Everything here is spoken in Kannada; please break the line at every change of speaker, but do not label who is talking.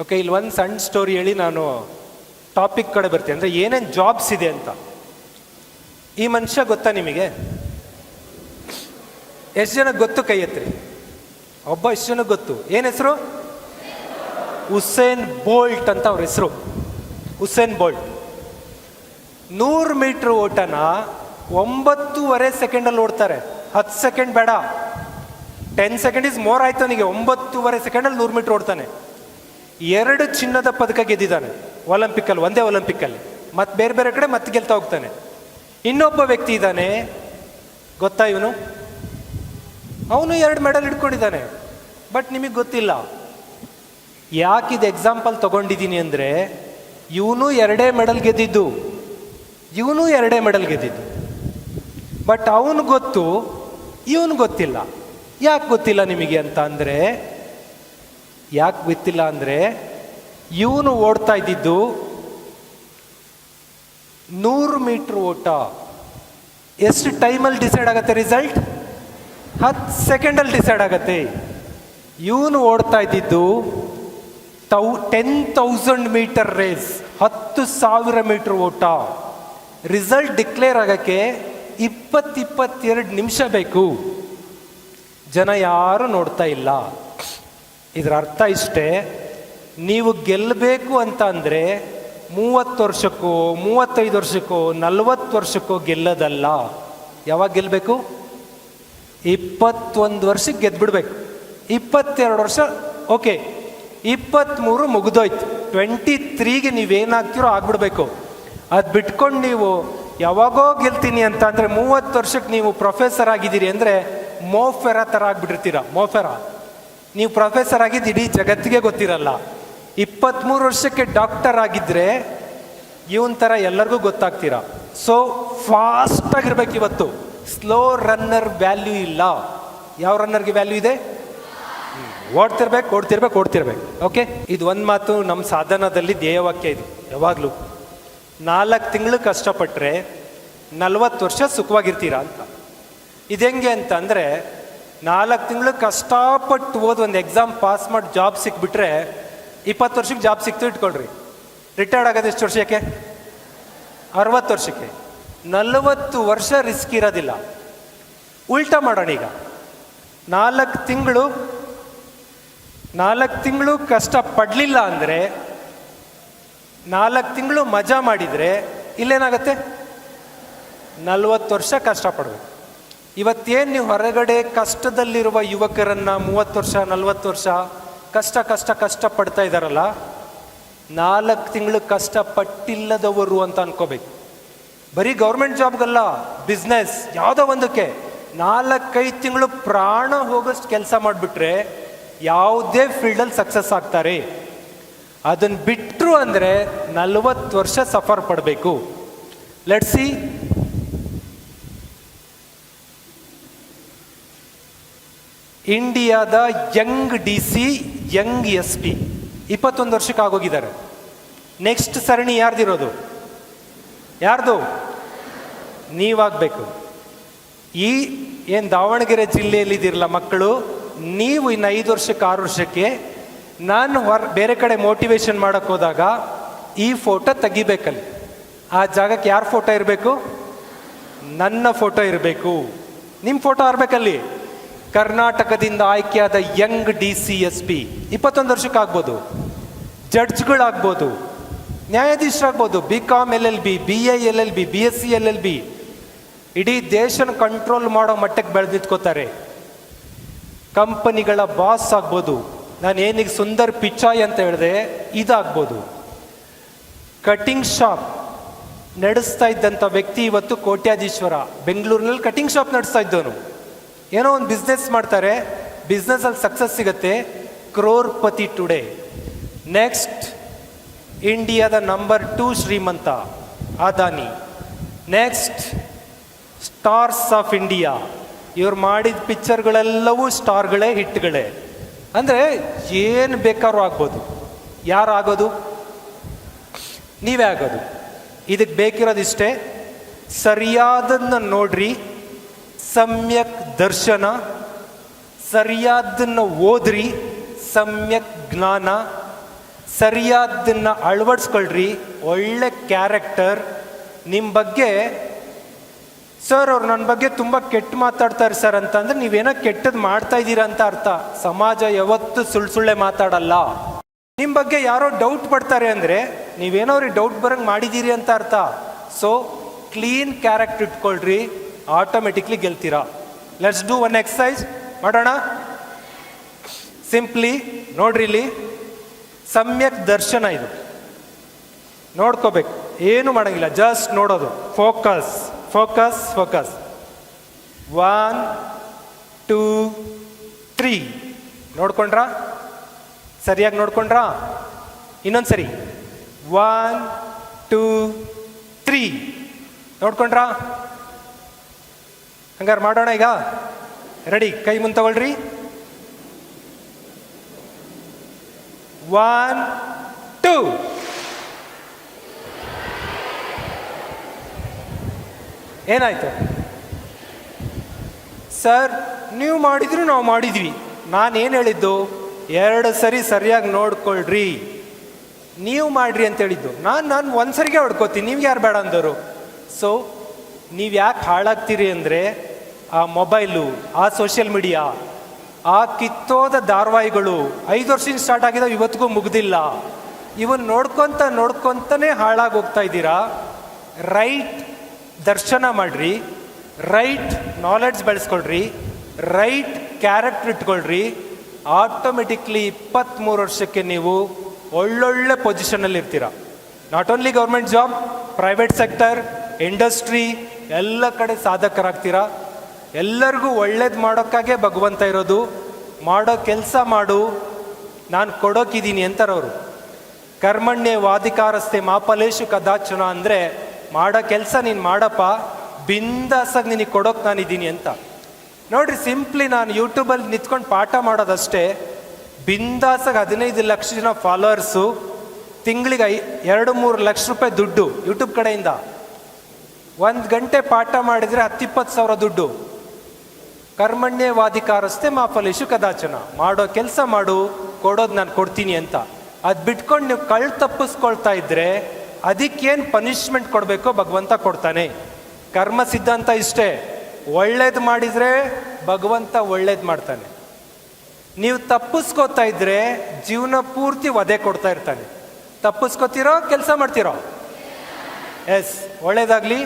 ಓಕೆ ಇಲ್ಲಿ ಒಂದು ಸಣ್ಣ ಸ್ಟೋರಿ ಹೇಳಿ ನಾನು ಟಾಪಿಕ್ ಕಡೆ ಬರ್ತೀನಿ. ಅಂದರೆ ಏನೇನು ಜಾಬ್ಸ್ ಇದೆ ಅಂತ. ಈ ಮನುಷ್ಯ ಗೊತ್ತಾ ನಿಮಗೆ? ಎಷ್ಟು ಜನಕ್ಕೆ ಗೊತ್ತು ಕೈ ಎತ್ರಿ ಒಬ್ಬ ಎಷ್ಟು ಜನಕ್ಕೆ ಗೊತ್ತು? ಏನು ಹೆಸರು? ಹುಸೇನ್ ಬೋಲ್ಟ್ ಅಂತ ಅವ್ರ ಹೆಸರು. Usain Bolt. ನೂರು ಮೀಟ್ರ್ ಓಟನ ಒಂಬತ್ತೂವರೆ ಸೆಕೆಂಡಲ್ಲಿ ಓಡ್ತಾರೆ. ಹತ್ತು ಸೆಕೆಂಡ್ ಬೇಡ. ಟೆನ್ ಸೆಕೆಂಡ್ ಇಸ್ ಮೋರ್ ಆಯ್ತು ಅವನಿಗೆ. ಒಂಬತ್ತೂವರೆ ಸೆಕೆಂಡಲ್ಲಿ ನೂರು ಮೀಟ್ರ್ ಓಡ್ತಾನೆ. ಎರಡು ಚಿನ್ನದ ಪದಕ ಗೆದ್ದಿದ್ದಾನೆ. ಒಲಿಂಪಿಕ್ಕಲ್ಲಿ ಒಂದೇ ಒಲಿಂಪಿಕ್ಕಲ್ಲಿ ಮತ್ತೆ ಬೇರೆ ಬೇರೆ ಕಡೆ ಮತ್ತೆ ಗೆಲ್ತಾ ಹೋಗ್ತಾನೆ. ಇನ್ನೊಬ್ಬ ವ್ಯಕ್ತಿ ಇದ್ದಾನೆ. ಗೊತ್ತಾ ಇವನು? ಅವನು ಎರಡು ಮೆಡಲ್ ಇಟ್ಕೊಂಡಿದ್ದಾನೆ ಬಟ್ ನಿಮಗೆ ಗೊತ್ತಿಲ್ಲ. ಯಾಕಿದು ಎಕ್ಸಾಂಪಲ್ ತಗೊಂಡಿದ್ದೀನಿ ಅಂದರೆ, ಇವನು ಎರಡೇ ಮೆಡಲ್ ಗೆದ್ದಿದ್ದು. ಇವನು ಎರಡೇ ಮೆಡಲ್ ಗೆದ್ದಿದ್ದು. ಬಟ್ ಅವನು ಗೊತ್ತು, ಇವನು ಗೊತ್ತಿಲ್ಲ. ಯಾಕೆ ಗೊತ್ತಿಲ್ಲ ನಿಮಗೆ ಅಂತ ಅಂದರೆ ಯಾಕೆ ಗೊತ್ತಿಲ್ಲ ಅಂದರೆ ಇವನು ಓಡ್ತಾ ಇದ್ದಿದ್ದು ನೂರು ಮೀಟ್ರ್ ಓಟ. ಎಷ್ಟು ಟೈಮಲ್ಲಿ ಡಿಸೈಡ್ ಆಗುತ್ತೆ ರಿಸಲ್ಟ್? ಹತ್ತು ಸೆಕೆಂಡಲ್ಲಿ ಡಿಸೈಡ್ ಆಗತ್ತೆ. ಇವನು ಓಡ್ತಾ ಇದ್ದಿದ್ದು ತೌ ಟೆನ್ ತೌಸಂಡ್ ಮೀಟರ್ ರೇಸ್ ಹತ್ತು ಸಾವಿರ ಮೀಟರ್ ಓಟ. ರಿಸಲ್ಟ್ ಡಿಕ್ಲೇರ್ ಆಗೋಕ್ಕೆ ಇಪ್ಪತ್ತಿಪ್ಪತ್ತೆರಡು ನಿಮಿಷ ಬೇಕು. ಜನ ಯಾರು ನೋಡ್ತಾ ಇಲ್ಲ. ಇದರ ಅರ್ಥ ಇಷ್ಟೇ, ನೀವು ಗೆಲ್ಲಬೇಕು ಅಂತ ಅಂದರೆ ಮೂವತ್ತು ವರ್ಷಕ್ಕೋ, ಮೂವತ್ತೈದು ವರ್ಷಕ್ಕೋ, ನಲವತ್ತು ವರ್ಷಕ್ಕೋ ಗೆಲ್ಲದಲ್ಲ. ಯಾವಾಗ ಗೆಲ್ಲಬೇಕು ಇಪ್ಪತ್ತೊಂದು ವರ್ಷಕ್ಕೆ ಗೆದ್ಬಿಡ್ಬೇಕು. ಇಪ್ಪತ್ತೆರಡು ವರ್ಷ, ಓಕೆ, ಇಪ್ಪತ್ತ್ಮೂರು ಮುಗಿದೋಯ್ತು. ಟ್ವೆಂಟಿ ತ್ರೀಗೆ ನೀವೇನಾಗ್ತಿರೋ ಆಗ್ಬಿಡ್ಬೇಕು. ಅದು ಬಿಟ್ಕೊಂಡು ನೀವು ಯಾವಾಗೋ ಗೆಲ್ತೀನಿ ಅಂತ ಅಂದರೆ ಮೂವತ್ತು ವರ್ಷಕ್ಕೆ ನೀವು ಪ್ರೊಫೆಸರ್ ಆಗಿದ್ದೀರಿ ಅಂದರೆ ಮೋಫೆರ ಥರ ಆಗಿಬಿಟ್ಟಿರ್ತೀರಾ, ಮೋಫೆರ. ನೀವು ಪ್ರೊಫೆಸರ್ ಆಗಿದ್ದು ಇಡೀ ಜಗತ್ತಿಗೆ ಗೊತ್ತಿರಲ್ಲ. ಇಪ್ಪತ್ತ್ಮೂರು ವರ್ಷಕ್ಕೆ ಡಾಕ್ಟರ್ ಆಗಿದ್ದರೆ ಇವನ್ ಥರ ಎಲ್ಲರಿಗೂ ಗೊತ್ತಾಗ್ತೀರಾ? ಸೊ ಫಾಸ್ಟ್ ಆಗಿರ್ಬೇಕು ಇವತ್ತು. ಸ್ಲೋ ರನ್ನರ್ ವ್ಯಾಲ್ಯೂ ಇಲ್ಲ. ಯಾವ ರನ್ನರ್ಗೆ ವ್ಯಾಲ್ಯೂ ಇದೆ. ಓಡ್ತಿರ್ಬೇಕು ಓಡ್ತಿರ್ಬೇಕು ಓಡ್ತಿರ್ಬೇಕು. ಓಕೆ ಇದು ಒಂದು ಮಾತು ನಮ್ಮ ಸಾಧನದಲ್ಲಿ ಧ್ಯೇಯವಾಕ್ಯ ಇದು, ಯಾವಾಗಲೂ. ನಾಲ್ಕು ತಿಂಗಳು ಕಷ್ಟಪಟ್ಟರೆ ನಲ್ವತ್ತು ವರ್ಷ ಸುಖವಾಗಿರ್ತೀರಾ ಅಂತ. ಇದು ಹೆಂಗೆ ಅಂತ ಅಂದರೆ ನಾಲ್ಕು ತಿಂಗಳು ಕಷ್ಟಪಟ್ಟು ಓದಿ ಒಂದು ಎಕ್ಸಾಮ್ ಪಾಸ್ ಮಾಡಿ ಜಾಬ್ ಸಿಕ್ಬಿಟ್ರೆ ಇಪ್ಪತ್ತು ವರ್ಷಕ್ಕೆ ಜಾಬ್ ಸಿಕ್ತು ಇಟ್ಕೊಳ್ರಿ. ರಿಟೈರ್ಡ್ ಆಗೋದು ಎಷ್ಟು ವರ್ಷಕ್ಕೆ ಅರವತ್ತು ವರ್ಷಕ್ಕೆ. ನಲವತ್ತು ವರ್ಷ ರಿಸ್ಕ್ ಇರೋದಿಲ್ಲ. ಉಲ್ಟಾ ಮಾಡೋಣ ಈಗ. ನಾಲ್ಕು ತಿಂಗಳು ನಾಲ್ಕು ತಿಂಗಳು ಕಷ್ಟ ಪಡಲಿಲ್ಲ ಅಂದರೆ ನಾಲ್ಕು ತಿಂಗಳು ಮಜಾ ಮಾಡಿದರೆ ಇಲ್ಲೇನಾಗತ್ತೆ? ನಲ್ವತ್ತು ವರ್ಷ ಕಷ್ಟಪಡಬೇಕು. ಇವತ್ತೇನು ನೀವು ಹೊರಗಡೆ ಕಷ್ಟದಲ್ಲಿರುವ ಯುವಕರನ್ನ ಮೂವತ್ತು ವರ್ಷ, ನಲ್ವತ್ತು ವರ್ಷ ಕಷ್ಟ ಕಷ್ಟ ಕಷ್ಟ ಪಡ್ತಾ ಇದ್ದಾರಲ್ಲ ನಾಲ್ಕು ತಿಂಗಳು ಕಷ್ಟ ಪಟ್ಟಿಲ್ಲದವರು ಅಂತ ಅನ್ಕೋಬೇಕು. ಬರೀ ಗೌರ್ಮೆಂಟ್ ಜಾಬ್ಗಲ್ಲ, ಬಿಸ್ನೆಸ್ ಯಾವುದೋ ಒಂದಕ್ಕೆ ನಾಲ್ಕೈದು ತಿಂಗಳು ಪ್ರಾಣ ಹೋಗೋಷ್ಟು ಕೆಲಸ ಮಾಡಿಬಿಟ್ರೆ ಯಾವುದೇ ಫೀಲ್ಡಲ್ಲಿ ಸಕ್ಸಸ್ ಆಗ್ತಾರೆ. ಅದನ್ನು ಬಿಟ್ಟರು ಅಂದರೆ ನಲವತ್ತು ವರ್ಷ ಸಫರ್ ಪಡಬೇಕು. ಸಿ ಇಂಡಿಯಾದ young D C, young S P, ಇಪ್ಪತ್ತೊಂದು ವರ್ಷಕ್ಕೆ ಆಗೋಗಿದ್ದಾರೆ ನೆಕ್ಸ್ಟ್ ಸರಣಿ ಯಾರ್ದಿರೋದು? ಯಾರ್ದು? ನೀವಾಗಬೇಕು. ಈ ಏನು ದಾವಣಗೆರೆ ಜಿಲ್ಲೆಯಲ್ಲಿ ಇದಿರಲ್ಲ ಮಕ್ಕಳು, ನೀವು ಇನ್ನು ಐದು ವರ್ಷಕ್ಕೆ ಆರು ವರ್ಷಕ್ಕೆ ನಾನು ಹೊರ, ಬೇರೆ ಕಡೆ ಮೋಟಿವೇಶನ್ ಮಾಡೋಕ್ಕೆ ಹೋದಾಗ ಈ ಫೋಟೋ ತೆಗಿಬೇಕಲ್ಲಿ. ಆ ಜಾಗಕ್ಕೆ ಯಾರ ಫೋಟೋ ಇರಬೇಕು? ನನ್ನ ಫೋಟೋ ಇರಬೇಕು. ನಿಮ್ಮ ಫೋಟೋ ಇರಬೇಕಲ್ಲಿ ಕರ್ನಾಟಕದಿಂದ ಆಯ್ಕೆಯಾದ young D C S P, ಇಪ್ಪತ್ತೊಂದು ವರ್ಷಕ್ಕೆ ಆಗ್ಬೋದು ಜಡ್ಜ್ಗಳಾಗ್ಬೋದು, ನ್ಯಾಯಾಧೀಶರಾಗ್ಬೋದು, B com, L L B B A, L L B B S C, L L B, ಇಡೀ ದೇಶನ ಕಂಟ್ರೋಲ್ ಮಾಡೋ ಮಟ್ಟಕ್ಕೆ ಬೆಳೆದು ನಿಂತ್ಕೋತಾರೆ. ಕಂಪನಿಗಳ ಬಾಸ್ ಆಗ್ಬೋದು. ನಾನು ಏನಿಗೆ ಸುಂದರ್ ಪಿಚಾಯ್ ಅಂತ ಹೇಳಿದೆ, ಇದಾಗ್ಬೋದು. ಕಟಿಂಗ್ ಶಾಪ್ ನಡೆಸ್ತಾ ಇದ್ದಂಥ ವ್ಯಕ್ತಿ ಇವತ್ತು ಕೋಟ್ಯಾಧೀಶ್ವರ, ಬೆಂಗಳೂರಿನಲ್ಲಿ ಕಟಿಂಗ್ ಶಾಪ್ ನಡೆಸ್ತಾ ಇದ್ದವನು. ಏನೋ ಒಂದು ಬಿಸ್ನೆಸ್ ಮಾಡ್ತಾರೆ ಬಿಸ್ನೆಸ್ಸಲ್ಲಿ ಸಕ್ಸಸ್ ಸಿಗುತ್ತೆ, ಕ್ರೋರ್ಪತಿ ಟುಡೇ ನೆಕ್ಸ್ಟ್ ಇಂಡಿಯಾದ ನಂಬರ್ ಟೂ ಶ್ರೀಮಂತ Adani next stars of India ಇವ್ರು ಮಾಡಿದ ಪಿಕ್ಚರ್ಗಳೆಲ್ಲವೂ ಸ್ಟಾರ್ಗಳೇ ಹಿಟ್ಗಳೇ ಅಂದರೆ ಏನು ಬೇಕಾದ್ರೂ ಆಗ್ಬೋದು. ಯಾರು ಆಗೋದು ನೀವೇ ಆಗೋದು. ಇದಕ್ಕೆ ಬೇಕಿರೋದಿಷ್ಟೇ ಸರಿಯಾದನ್ನ ನೋಡ್ರಿ. ಸಮ್ಯಕ್ ದರ್ಶನ ಸರಿಯಾದನ್ನ ಓದ್ರಿ, ಸಮ್ಯಕ್ ಜ್ಞಾನ ಸರಿಯಾದನ್ನ ಅಳವಡಿಸ್ಕೊಳ್ರಿ, ಒಳ್ಳೆ ಕ್ಯಾರೆಕ್ಟರ್. ನಿಮ್ಮ ಬಗ್ಗೆ, ಸರ್ ಅವ್ರು ನನ್ನ ಬಗ್ಗೆ ತುಂಬ ಕೆಟ್ಟ ಮಾತಾಡ್ತಾರೆ ಸರ್ ಅಂತಂದ್ರೆ ನೀವೇನೋ ಕೆಟ್ಟದ್ದು ಮಾಡ್ತಾ ಇದ್ದೀರಾ ಅಂತ ಅರ್ಥ. ಸಮಾಜ ಯಾವತ್ತು ಸುಳ್ಳು ಸುಳ್ಳೆ ಮಾತಾಡಲ್ಲ. ನಿಮ್ಮ ಬಗ್ಗೆ ಯಾರೋ ಡೌಟ್ ಪಡ್ತಾರೆ ಅಂದರೆ ನೀವೇನೋ ಅವ್ರಿಗೆ ಡೌಟ್ ಬರಂಗೆ ಮಾಡಿದ್ದೀರಿ ಅಂತ ಅರ್ಥ. ಸೊ ಕ್ಲೀನ್ ಕ್ಯಾರೆಕ್ಟರ್ ಇಟ್ಕೊಳ್ರಿ ಆಟೋಮೆಟಿಕ್ಲಿ ಗೆಲ್ತೀರಾ. ಲೆಟ್ಸ್ ಡೂ ಒನ್ ಎಕ್ಸಸೈಸ್ ಮಾಡೋಣ? ಸಿಂಪ್ಲಿ ನೋಡ್ರಿ ಇಲ್ಲಿ. ಸಮ್ಯಕ್ ದರ್ಶನ ಇದು. ನೋಡ್ಕೋಬೇಕು. ಏನು ಮಾಡೋಂಗಿಲ್ಲ. ಜಸ್ಟ್ ನೋಡೋದು. Focus focus focus one two three ನೋಡ್ಕೊಂಡ್ರಾ? ಸರಿಯಾಗಿ ನೋಡ್ಕೊಂಡ್ರಾ? ಇನ್ನೊಂದು ಸರಿ. ಒನ್ ಟೂ ತ್ರೀ ನೋಡ್ಕೊಂಡ್ರಾ? ಹಂಗಾರೆ ಮಾಡೋಣ ಈಗ? ರೆಡಿ, ಕೈ ಮುಂದೆ ತಗೊಳ್ರಿ. ಒನ್ ಟೂ ಏನಾಯ್ತು? ಸರ್, ನೀವು ಮಾಡಿದ್ರು ನಾವು ಮಾಡಿದ್ವಿ. ನಾನೇನು ಹೇಳಿದ್ದು? ಎರಡು ಸರಿ ಸರಿಯಾಗಿ ನೋಡ್ಕೊಳ್ರಿ. ನೀವು ಮಾಡ್ರಿ ಅಂತ ಹೇಳಿದ್ದು. ನಾನು ನಾನು ಒಂದು ಸರಿಗೆ ಹೊಡ್ಕೋತೀನಿ. ನೀವು ಯಾರು ಬೇಡ ಅಂದರು? ಸೊ ನೀವು ಯಾಕೆ ಹಾಳಾಗ್ತೀರಿ ಅಂದರೆ ಆ ಮೊಬೈಲು, ಆ ಸೋಷಿಯಲ್ ಮೀಡಿಯಾ, ಆ ಕಿತ್ತೋದ ಧಾರಾವಾಹಿಗಳು ಐದು ವರ್ಷದಿಂದ ಸ್ಟಾರ್ಟ್ ಆಗಿದ್ದಾವೆ ಇವತ್ತಿಗೂ ಮುಗ್ದಿಲ್ಲ. ಇವನ್ ನೋಡ್ಕೊಂತ ನೋಡ್ಕೊಂತಾನೆ ಹಾಳಾಗಿ ಹೋಗ್ತಾ ಇದ್ದೀರಾ? ರೈಟ್ ದರ್ಶನ ಮಾಡ್ರಿ, ರೈಟ್ ನಾಲೆಡ್ಜ್ ಬೆಳೆಸ್ಕೊಳ್ರಿ, ರೈಟ್ ಕ್ಯಾರೆಕ್ಟರ್ ಇಟ್ಕೊಳ್ರಿ ಆಟೋಮೆಟಿಕ್ಲಿ ಇಪ್ಪತ್ತ್ಮೂರು ವರ್ಷಕ್ಕೆ ನೀವು ಒಳ್ಳೊಳ್ಳೆ ಪೊಸಿಷನಲ್ಲಿ ಇರ್ತೀರ not only government job private sector industry ಎಲ್ಲ ಕಡೆ ಸಾಧಕರಾಗ್ತೀರಾ? ಎಲ್ಲರಿಗೂ ಒಳ್ಳೇದು ಮಾಡೋಕ್ಕಾಗೆ ಭಗವಂತ ಇರೋದು. ಮಾಡೋ ಕೆಲಸ ಮಾಡು. ನಾನು ಕೊಡೋಕಿದ್ದೀನಿ ಅಂತಾರವರು. ಕರ್ಮಣ್ಯ ವಾದಿಕಾರಸ್ತೆ ಮಾಪಲೇಶು ಕದಾಚನ ಅಂದರೆ, ಮಾಡೋ ಕೆಲಸ ನೀನು ಮಾಡಪ್ಪ, ಬಿಂದಾಸಾಗಿ ನಿನಗೆ ಕೊಡೋಕೆ ನಾನಿದ್ದೀನಿ ಅಂತ. ನೋಡ್ರಿ, ಸಿಂಪ್ಲಿ ನಾನು ಯೂಟ್ಯೂಬಲ್ಲಿ ನಿಂತ್ಕೊಂಡು ಪಾಠ ಮಾಡೋದಷ್ಟೇ, ಬಿಂದಾಸಾಗಿ ಹದಿನೈದು ಲಕ್ಷ ಜನ ಫಾಲೋವರ್ಸು ತಿಂಗಳಿಗೆ ಐ ಎರಡು ಮೂರು ಲಕ್ಷ ರೂಪಾಯಿ ದುಡ್ಡು ಯೂಟ್ಯೂಬ್ ಕಡೆಯಿಂದ. ಒಂದು ಗಂಟೆ ಪಾಠ ಮಾಡಿದರೆ ಹತ್ತಿಪ್ಪತ್ತು ಸಾವಿರ ದುಡ್ಡು. ಕರ್ಮಣ್ಯವಾದಿಕಾರಸ್ತೆ ಮಾಫಲೇಶು ಕದಾಚನ. ಮಾಡೋ ಕೆಲಸ ಮಾಡು, ಕೊಡೋದು ನಾನು ಕೊಡ್ತೀನಿ ಅಂತ. ಅದು ಬಿಟ್ಕೊಂಡು ನೀವು ಕಳ್ ತಪ್ಪಿಸ್ಕೊಳ್ತಾ ಇದ್ರೆ ಅದಕ್ಕೇನು ಪನಿಷ್ಮೆಂಟ್ ಕೊಡಬೇಕೋ ಭಗವಂತ ಕೊಡ್ತಾನೆ. ಕರ್ಮ ಸಿದ್ಧಾಂತ ಇಷ್ಟೇ. ಒಳ್ಳೇದು ಮಾಡಿದರೆ ಭಗವಂತ ಒಳ್ಳೇದು ಮಾಡ್ತಾನೆ. ನೀವು ತಪ್ಪಿಸ್ಕೋತಾ ಇದ್ರೆ ಜೀವನ ಪೂರ್ತಿ ವಧೆ ಕೊಡ್ತಾ ಇರ್ತಾನೆ. ತಪ್ಪಿಸ್ಕೋತಿರೋ ಕೆಲಸ ಮಾಡ್ತಿರೋ? ಎಸ್ ಒಳ್ಳೇದಾಗ್ಲಿ.